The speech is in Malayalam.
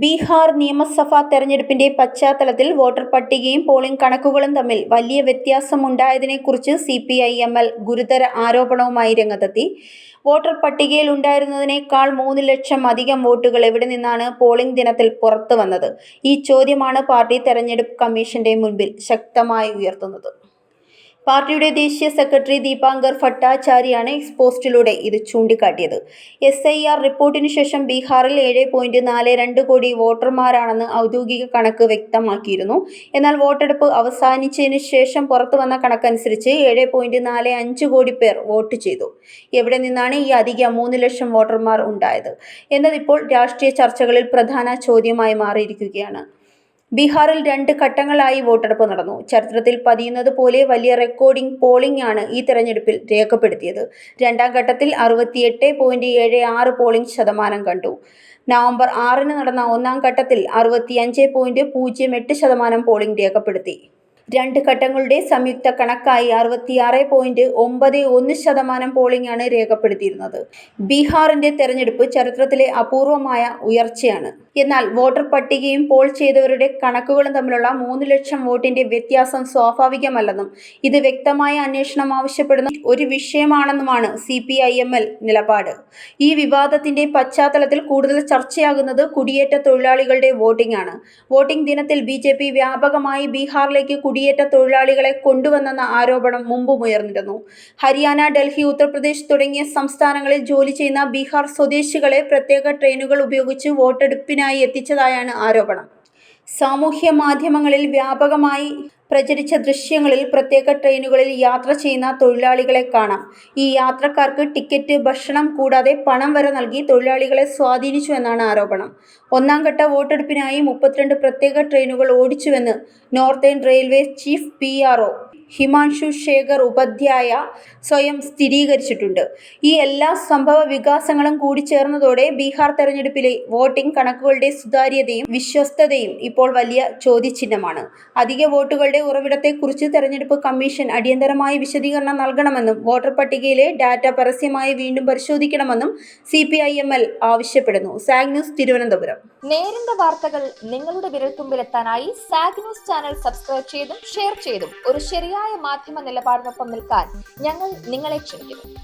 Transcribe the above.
ബീഹാർ നിയമസഭാ തെരഞ്ഞെടുപ്പിന്റെ പശ്ചാത്തലത്തിൽ വോട്ടർ പട്ടികയും പോളിംഗ് കണക്കുകളും തമ്മിൽ വലിയ വ്യത്യാസമുണ്ടായതിനെക്കുറിച്ച് C P I M L ഗുരുതര ആരോപണവുമായി രംഗത്തെത്തി. വോട്ടർ പട്ടികയിൽ ഉണ്ടായിരുന്നതിനേക്കാൾ മൂന്ന് ലക്ഷം അധികം വോട്ടുകൾ എവിടെ നിന്നാണ് പോളിംഗ് ദിനത്തിൽ പുറത്തു വന്നത് ഈ ചോദ്യമാണ് പാർട്ടി തെരഞ്ഞെടുപ്പ് കമ്മീഷന്റെ മുൻപിൽ ശക്തമായി ഉയർത്തുന്നത്. പാർട്ടിയുടെ ദേശീയ സെക്രട്ടറി ദീപാങ്കർ ഭട്ടാചാര്യാണ് എക്സ്പോസ്റ്റിലൂടെ ഇത് ചൂണ്ടിക്കാട്ടിയത്. എസ് ഐ ആർ റിപ്പോർട്ടിനു ശേഷം ബീഹാറിൽ ഏഴ് പോയിന്റ് നാല് രണ്ട് കോടി വോട്ടർമാരാണെന്ന് ഔദ്യോഗിക കണക്ക് വ്യക്തമാക്കിയിരുന്നു. എന്നാൽ വോട്ടെടുപ്പ് അവസാനിച്ചതിന് ശേഷം പുറത്തു വന്ന കണക്കനുസരിച്ച് ഏഴ് പോയിന്റ് നാല് അഞ്ച് കോടി പേർ വോട്ട് ചെയ്തു. എവിടെ നിന്നാണ് ഈ അധിക മൂന്ന് ലക്ഷം വോട്ടർമാർ ഉണ്ടായത്? എന്നതിപ്പോൾ രാഷ്ട്രീയ ചർച്ചകളിൽ പ്രധാന ചോദ്യമായി മാറിയിരിക്കുകയാണ്. ബീഹാറിൽ രണ്ട് ഘട്ടങ്ങളായി വോട്ടെടുപ്പ് നടന്നു. ചരിത്രത്തിൽ പതിയുന്നത് പോലെ വലിയ റെക്കോർഡിംഗ് പോളിംഗ് ആണ് ഈ തെരഞ്ഞെടുപ്പിൽ രേഖപ്പെടുത്തിയത്. രണ്ടാം ഘട്ടത്തിൽ അറുപത്തിയെട്ട് പോയിന്റ് ഏഴ് ആറ് പോളിംഗ് ശതമാനം കണ്ടു. നവംബർ ആറിന് നടന്ന ഒന്നാം ഘട്ടത്തിൽ അറുപത്തിയഞ്ച് പോയിന്റ് പൂജ്യം എട്ട് ശതമാനം പോളിംഗ് രേഖപ്പെടുത്തി. രണ്ട് ഘട്ടങ്ങളുടെ സംയുക്ത കണക്കായി അറുപത്തിയാറ് പോയിന്റ് ഒമ്പത് ഒന്ന് ശതമാനം പോളിംഗ് ആണ് രേഖപ്പെടുത്തിയിരുന്നത്. ബീഹാറിന്റെ തെരഞ്ഞെടുപ്പ് ചരിത്രത്തിലെ അപൂർവമായ ഉയർച്ചയാണ്. എന്നാൽ വോട്ടർ പട്ടികയും പോൾ ചെയ്തവരുടെ കണക്കുകളും തമ്മിലുള്ള മൂന്ന് ലക്ഷം വോട്ടിന്റെ വ്യത്യാസം സ്വാഭാവികമല്ലെന്നും ഇത് വ്യക്തമായ അന്വേഷണം ആവശ്യപ്പെടുന്ന ഒരു വിഷയമാണെന്നുമാണ് C P I M L നിലപാട്. ഈ വിവാദത്തിന്റെ പശ്ചാത്തലത്തിൽ കൂടുതൽ ചർച്ചയാകുന്നത് കുടിയേറ്റ തൊഴിലാളികളുടെ വോട്ടിംഗ് ആണ്. വോട്ടിംഗ് ദിനത്തിൽ ബി വ്യാപകമായി ബീഹാറിലേക്ക് കുടിയേറ്റ തൊഴിലാളികളെ കൊണ്ടുവന്നെന്ന ആരോപണം മുമ്പും ഉയർന്നിരുന്നു. ഹരിയാന ഡൽഹി ഉത്തർപ്രദേശ് തുടങ്ങിയ സംസ്ഥാനങ്ങളിൽ ജോലി ചെയ്യുന്ന ബീഹാർ സ്വദേശികളെ പ്രത്യേക ട്രെയിനുകൾ ഉപയോഗിച്ച് വോട്ടെടുപ്പിനായി എത്തിച്ചതായാണ് ആരോപണം. സാമൂഹ്യ മാധ്യമങ്ങളിൽ വ്യാപകമായി പ്രചരിച്ച ദൃശ്യങ്ങളിൽ പ്രത്യേക ട്രെയിനുകളിൽ യാത്ര ചെയ്യുന്ന തൊഴിലാളികളെ കാണാം. ഈ യാത്രക്കാർക്ക് ടിക്കറ്റ് ഭക്ഷണം കൂടാതെ പണം വരെ നൽകി തൊഴിലാളികളെ സ്വാധീനിച്ചു എന്നാണ് ആരോപണം. ഒന്നാം ഘട്ട വോട്ടെടുപ്പിനായി മുപ്പത്തിരണ്ട് പ്രത്യേക ട്രെയിനുകൾ ഓടിച്ചുവെന്ന് northern railway chief P R Himanshu Shekhar Upadhyay സ്വയം സ്ഥിരീകരിച്ചിട്ടുണ്ട്. ഈ എല്ലാ സംഭവ വികാസങ്ങളും കൂടിച്ചേർന്നതോടെ ബീഹാർ തെരഞ്ഞെടുപ്പിലെ വോട്ടിംഗ് കണക്കുകളുടെ സുതാര്യതയും വിശ്വസ്തതയും ഇപ്പോൾ വലിയ ചോദ്യചിഹ്നമാണ്. അധിക വോട്ടുകളുടെ ഉറവിടത്തെക്കുറിച്ച് തെരഞ്ഞെടുപ്പ് കമ്മീഷൻ അടിയന്തരമായി വിശദീകരണം നൽകണമെന്നും വോട്ടർ പട്ടികയിലെ ഡാറ്റ പരസ്യമായി വീണ്ടും പരിശോധിക്കണമെന്നും C P I M L ആവശ്യപ്പെടുന്നു. സാഗ് ന്യൂസ് തിരുവനന്തപുരം. നേരിന്റെ വാർത്തകൾ നിങ്ങളുടെ വിരൽത്തുമ്പിലെത്താനായി സാഗ് ന്യൂസ് ചാനൽ സബ്സ്ക്രൈബ് ചെയ്തും ഷെയർ ചെയ്തും ഒരു ശരിയായ മാധ്യമ നിലപാടിനൊപ്പം നിൽക്കാൻ ഞങ്ങൾ നിങ്ങളെ ക്ഷണിക്കുന്നു.